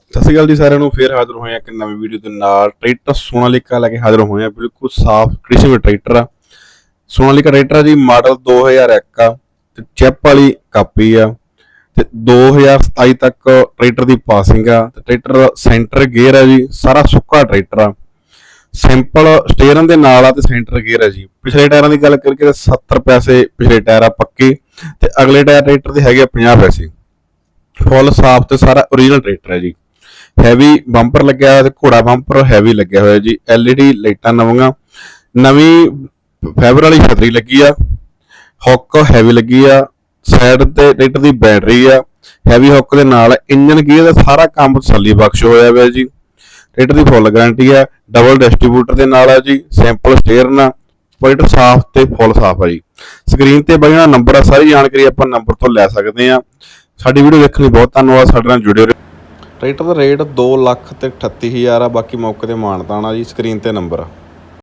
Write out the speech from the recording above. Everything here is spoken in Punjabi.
ਸਤਿ ਸ਼੍ਰੀ ਅਕਾਲ ਜੀ ਸਾਰਿਆਂ ਨੂੰ, ਫੇਰ ਹਾਜ਼ਰ ਹੋਏ ਆ ਇੱਕ ਨਵੀਂ ਵੀਡੀਓ ਦੇ ਨਾਲ। ਟਰੈਕਟਰ ਸੋਨਾਲੀਕਾ ਲੈ ਕੇ ਹਾਜ਼ਰ ਹੋਏ ਆ ਬਿਲਕੁਲ ਸਾਫ਼ ਕ੍ਰਿਸ਼ਨ ਟਰੈਕਟਰ ਆ। ਸੋਨਾਲੀਕਾ ਟਰੈਕਟਰ ਆ ਜੀ ਮਾਡਲ 2001 ਆ, ਤੇ ਚੈਪ ਵਾਲੀ ਕਾਪੀ ਆ। ਤੇ 2027 ਤੱਕ ਟਰੈਕਟਰ ਦੀ ਪਾਸਿੰਗ ਆ। ਤੇ ਟਰੈਕਟਰ ਸੈਂਟਰ ਗੇਅਰ ਆ ਜੀ, ਸਾਰਾ ਸੁੱਕਾ ਟਰੈਕਟਰ ਆ। ਸਿੰਪਲ ਸਟੀਅਰਿੰਗ ਦੇ ਨਾਲ ਆ ਤੇ ਸੈਂਟਰ ਗੇਅਰ ਆ ਜੀ। ਪਿਛਲੇ ਟਾਇਰਾਂ ਦੀ ਗੱਲ ਕਰੀਏ ਤਾਂ 70 ਪੈਸੇ ਪਿਛਲੇ ਟਾਇਰ ਆ ਪੱਕੇ। ਤੇ ਅਗਲੇ ਟਾਇਰ ਟਰੈਕਟਰ ਦੇ ਹੈਗੇ ਆ 50 ਪੈਸੇ। ਫੁੱਲ ਸਾਫ਼ ਤੇ ਸਾਰਾ ਓਰੀਜਨਲ ਟਰੈਕਟਰ ਹੈ ਜੀ। ਹੈਵੀ ਬੰਪਰ ਲੱਗਿਆ ਹੋਇਆ ਤੇ ਘੋੜਾ ਬੰਪਰ ਹੈਵੀ ਲੱਗਿਆ ਹੋਇਆ ਜੀ, LED ਲਾਈਟਾਂ ਨਵੀਆਂ, ਨਵੀਂ ਫਾਈਬਰ ਵਾਲੀ ਛਤਰੀ ਲੱਗੀ ਆ ਹੁੱਕ ਹੈਵੀ ਲੱਗੀ ਆ ਸਾਈਡ ਤੇ ਟਰੈਕਟਰ ਦੀ ਬੈਟਰੀ ਆ ਹੈਵੀ ਹੁੱਕ ਦੇ ਨਾਲ ਇੰਜਨ ਗੀਅਰ ਦਾ ਸਾਰਾ ਕੰਮ ਤਸੱਲੀ ਬਖਸ਼ ਹੋਇਆ ਹੋਇਆ ਜੀ ਟਰੈਕਟਰ ਦੀ ਫੁੱਲ ਗਾਰੰਟੀ ਆ ਡਬਲ ਡਿਸਟ੍ਰੀਬਿਊਟਰ ਦੇ ਨਾਲ ਆ ਜੀ ਸਿੰਪਲ ਸਟੀਅਰਿੰਗ ਆ ਟਰੈਕਟਰ ਸਾਫ਼ ਤੇ ਫੁੱਲ ਸਾਫ਼ ਆ ਜੀ। ਸਕਰੀਨ ਤੇ ਬਈ ਨੰਬਰ ਆ, ਸਾਰੀ ਜਾਣਕਾਰੀ ਆਪਾਂ ਨੰਬਰ ਤੋਂ ਲੈ ਸਕਦੇ ਆ। ਸਾਡੀ ਵੀਡੀਓ ਦੇਖਣ ਲਈ ਬਹੁਤ ਧੰਨਵਾਦ, ਸਾਡੇ ਨਾਲ ਜੁੜੇ ਰਹੋ। ਟਰੈਕਟਰ ਦਾ ਰੇਟ 2 ਲੱਖ ਤੇ 38000 ਆ, ਬਾਕੀ ਮੌਕੇ ਤੇ ਮਾਨਤਾਨ ਜੀ, ਸਕਰੀਨ ਤੇ ਨੰਬਰ ਆ।